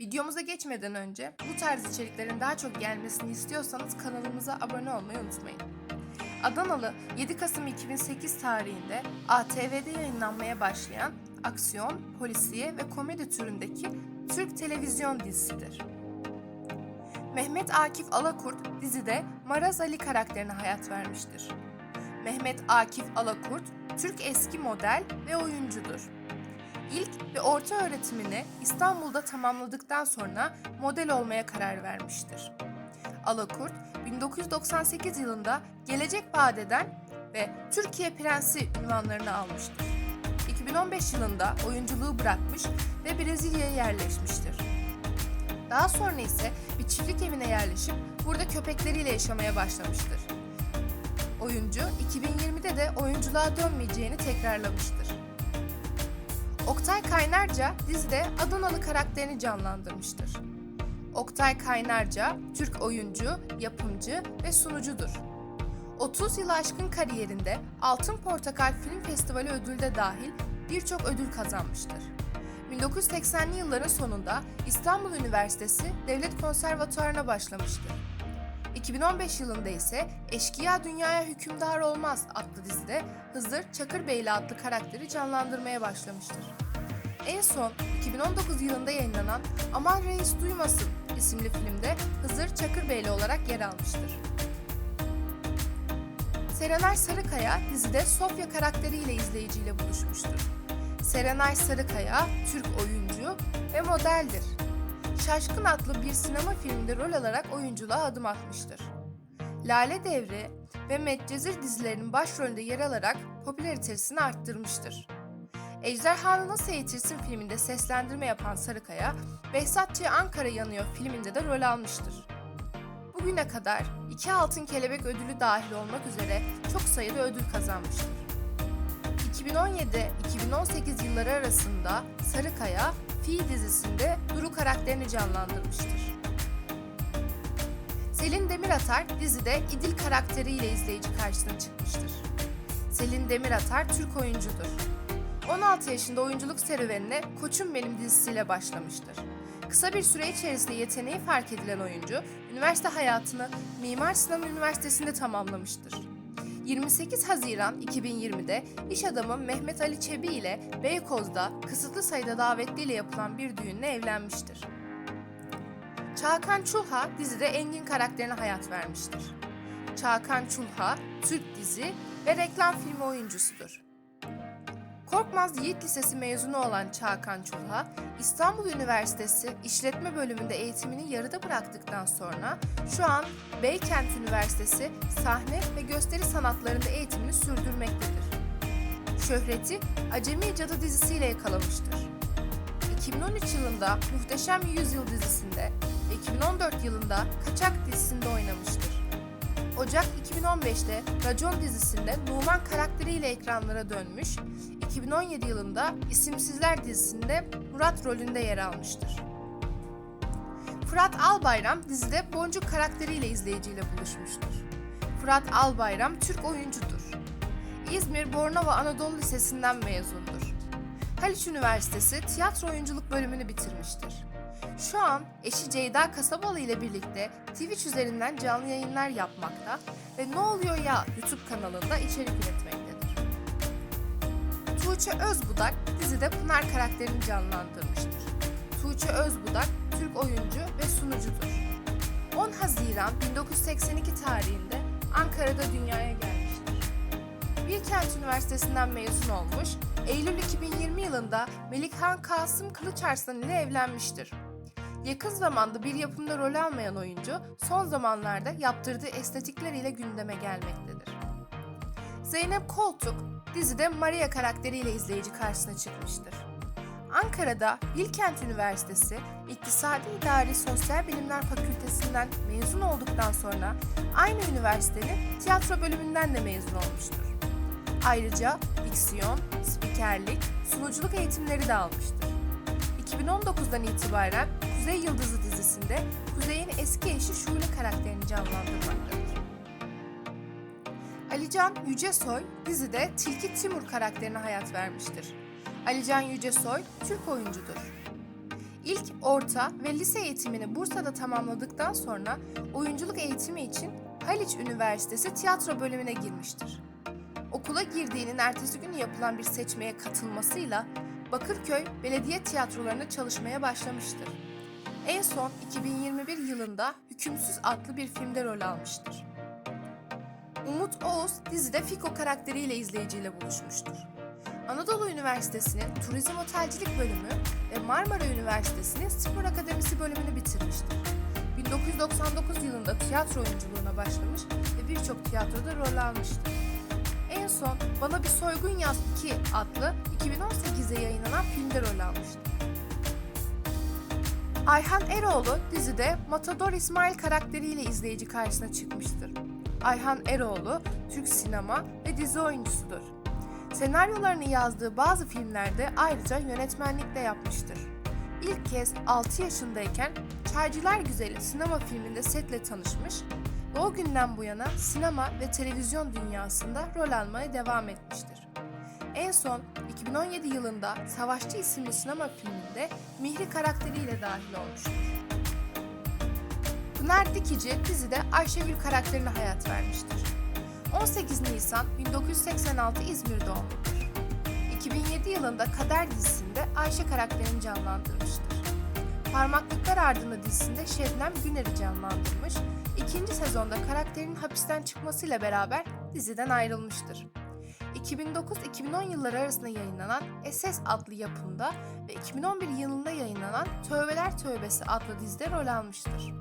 Videomuza geçmeden önce bu tarz içeriklerin daha çok gelmesini istiyorsanız kanalımıza abone olmayı unutmayın. Adanalı 7 Kasım 2008 tarihinde ATV'de yayınlanmaya başlayan aksiyon, polisiye ve komedi türündeki Türk televizyon dizisidir. Mehmet Akif Alakurt dizide Maraz Ali karakterine hayat vermiştir. Mehmet Akif Alakurt, Türk eski model ve oyuncudur. İlk ve orta öğretimini İstanbul'da tamamladıktan sonra model olmaya karar vermiştir. Alakurt, 1998 yılında Gelecek Vadeden ve Türkiye Prensi ünvanlarını almıştır. 2015 yılında oyunculuğu bırakmış ve Brezilya'ya yerleşmiştir. Daha sonra ise bir çiftlik evine yerleşip burada köpekleriyle yaşamaya başlamıştır. Oyuncu 2020'de de oyunculuğa dönmeyeceğini tekrarlamıştır. Oktay Kaynarca dizide Adanalı karakterini canlandırmıştır. Oktay Kaynarca, Türk oyuncu, yapımcı ve sunucudur. 30 yıl aşkın kariyerinde Altın Portakal Film Festivali ödülü de dahil birçok ödül kazanmıştır. 1980'li yılların sonunda İstanbul Üniversitesi Devlet Konservatuarına başlamıştır. 2015 yılında ise Eşkıya Dünyaya Hükümdar Olmaz adlı dizide Hızır Çakırbeyli adlı karakteri canlandırmaya başlamıştır. En son 2019 yılında yayınlanan Aman Reis Duymasın isimli filmde Hızır Çakırbeyli olarak yer almıştır. Serenay Sarıkaya dizide Sofya karakteriyle izleyiciyle buluşmuştur. Serenay Sarıkaya Türk oyuncu ve modeldir. Şaşkın adlı bir sinema filminde rol alarak oyunculuğa adım atmıştır. Lale Devri ve Medcezir dizilerinin başrolünde yer alarak popülaritesini arttırmıştır. Ejderhanı Nasıl Eğitirsin filminde seslendirme yapan Sarıkaya, Behzatçı Ankara Yanıyor filminde de rol almıştır. Bugüne kadar iki Altın Kelebek ödülü dahil olmak üzere çok sayıda ödül kazanmıştır. 2017-2018 yılları arasında Sarıkaya, Fi dizisinde Duru karakterini canlandırmıştır. Selin Demiratar dizide İdil karakteriyle izleyici karşısına çıkmıştır. Selin Demiratar Türk oyuncudur. 16 yaşında oyunculuk serüvenine Koçum Benim dizisiyle başlamıştır. Kısa bir süre içerisinde yeteneği fark edilen oyuncu, üniversite hayatını Mimar Sinan Üniversitesi'nde tamamlamıştır. 28 Haziran 2020'de iş adamı Mehmet Ali Çebi ile Beykoz'da kısıtlı sayıda davetliyle yapılan bir düğünle evlenmiştir. Çağkan Çulha dizide Engin karakterine hayat vermiştir. Çağkan Çulha, Türk dizi ve reklam filmi oyuncusudur. Korkmaz Yiğit Lisesi mezunu olan Çağkan Çulha, İstanbul Üniversitesi İşletme Bölümünde eğitimini yarıda bıraktıktan sonra şu an Beykent Üniversitesi sahne ve gösteri sanatlarında eğitimini sürdürmektedir. Şöhreti Acemi Cadı dizisiyle yakalamıştır. 2013 yılında Muhteşem Yüzyıl dizisinde ve 2014 yılında Kaçak dizisinde oynamıştır. Ocak 2015'te Racon dizisinde Numan karakteriyle ekranlara dönmüş, 2017 yılında İsimsizler dizisinde Murat rolünde yer almıştır. Fırat Albayram dizide Boncuk karakteriyle izleyiciyle buluşmuştur. Fırat Albayram Türk oyuncudur. İzmir Bornova Anadolu Lisesi'nden mezundur. Haliç Üniversitesi tiyatro oyunculuk bölümünü bitirmiştir. Şu an eşi Ceyda Kasabalı ile birlikte Twitch üzerinden canlı yayınlar yapmakta ve Ne Oluyor Ya YouTube kanalında içerik üretmektedir. Tuğçe Özbudak dizide Pınar karakterini canlandırmıştır. Tuğçe Özbudak Türk oyuncu ve sunucudur. 10 Haziran 1982 tarihinde Ankara'da dünyaya gelmiştir. Bilkent Üniversitesi'nden mezun olmuş, Eylül 2020 yılında Melikhan Kasım Kılıçarslan ile evlenmiştir. Yakın zamanda bir yapımda rol almayan oyuncu, son zamanlarda yaptırdığı estetikler ile gündeme gelmektedir. Zeynep Koltuk, dizide Maria karakteriyle izleyici karşısına çıkmıştır. Ankara'da Bilkent Üniversitesi İktisadi İdari Sosyal Bilimler Fakültesinden mezun olduktan sonra aynı üniversitenin tiyatro bölümünden de mezun olmuştur. Ayrıca diksiyon, spikerlik, sunuculuk eğitimleri de almıştır. 2019'dan itibaren Kuzey Yıldızı dizisinde Kuzey'in eski eşi Şule karakterini canlandırmaktadır. Alican Yücesoy dizide Tilki Timur karakterine hayat vermiştir. Alican Yücesoy Türk oyuncudur. İlk, orta ve lise eğitimini Bursa'da tamamladıktan sonra oyunculuk eğitimi için Haliç Üniversitesi tiyatro bölümüne girmiştir. Okula girdiğinin ertesi günü yapılan bir seçmeye katılmasıyla Bakırköy belediye tiyatrolarında çalışmaya başlamıştır. En son 2021 yılında Hükümsüz adlı bir filmde rol almıştır. Umut Oğuz dizide Fiko karakteriyle izleyiciyle buluşmuştur. Anadolu Üniversitesi'nin Turizm Otelcilik bölümü ve Marmara Üniversitesi'nin Spor Akademisi bölümünü bitirmiştir. 1999 yılında tiyatro oyunculuğuna başlamış ve birçok tiyatroda rol almıştır. En son Bana Bir Soygun Yaz 2 adlı 2018'de yayınlanan filmde rol almıştır. Ayhan Eroğlu dizide Matador İsmail karakteriyle izleyici karşısına çıkmıştır. Ayhan Eroğlu, Türk sinema ve dizi oyuncusudur. Senaryolarını yazdığı bazı filmlerde ayrıca yönetmenlik de yapmıştır. İlk kez 6 yaşındayken Çaycılar Güzeli sinema filminde setle tanışmış ve o günden bu yana sinema ve televizyon dünyasında rol almaya devam etmiştir. En son 2017 yılında Savaşçı isimli sinema filminde Mihri karakteriyle dahil olmuştur. Pınar Dikici dizide Ayşegül karakterine hayat vermiştir. 18 Nisan 1986 İzmir doğumludur. 2007 yılında Kader dizisinde Ayşe karakterini canlandırmıştır. Parmaklıklar Ardında dizisinde Şebnem Güner'i canlandırmış, ikinci sezonda karakterinin hapisten çıkmasıyla beraber diziden ayrılmıştır. 2009-2010 yılları arasında yayınlanan SS adlı yapımda ve 2011 yılında yayınlanan Tövbeler Tövbesi adlı dizide rol almıştır.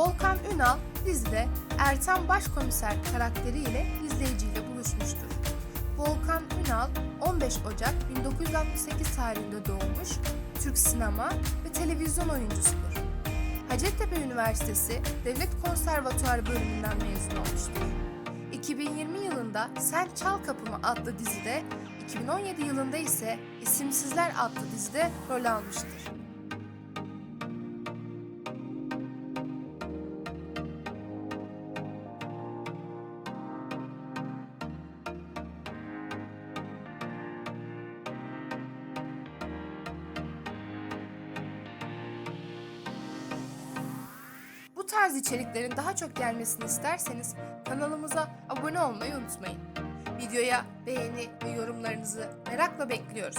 Volkan Ünal dizide Ertan Başkomiser karakteriyle izleyiciyle buluşmuştur. Volkan Ünal 15 Ocak 1968 tarihinde doğmuş, Türk sinema ve televizyon oyuncusudur. Hacettepe Üniversitesi Devlet Konservatuarı bölümünden mezun olmuştur. 2020 yılında Sen Çal Kapımı adlı dizide, 2017 yılında ise İsimsizler adlı dizide rol almıştır. Tarz içeriklerin daha çok gelmesini isterseniz kanalımıza abone olmayı unutmayın. Videoya beğeni ve yorumlarınızı merakla bekliyoruz.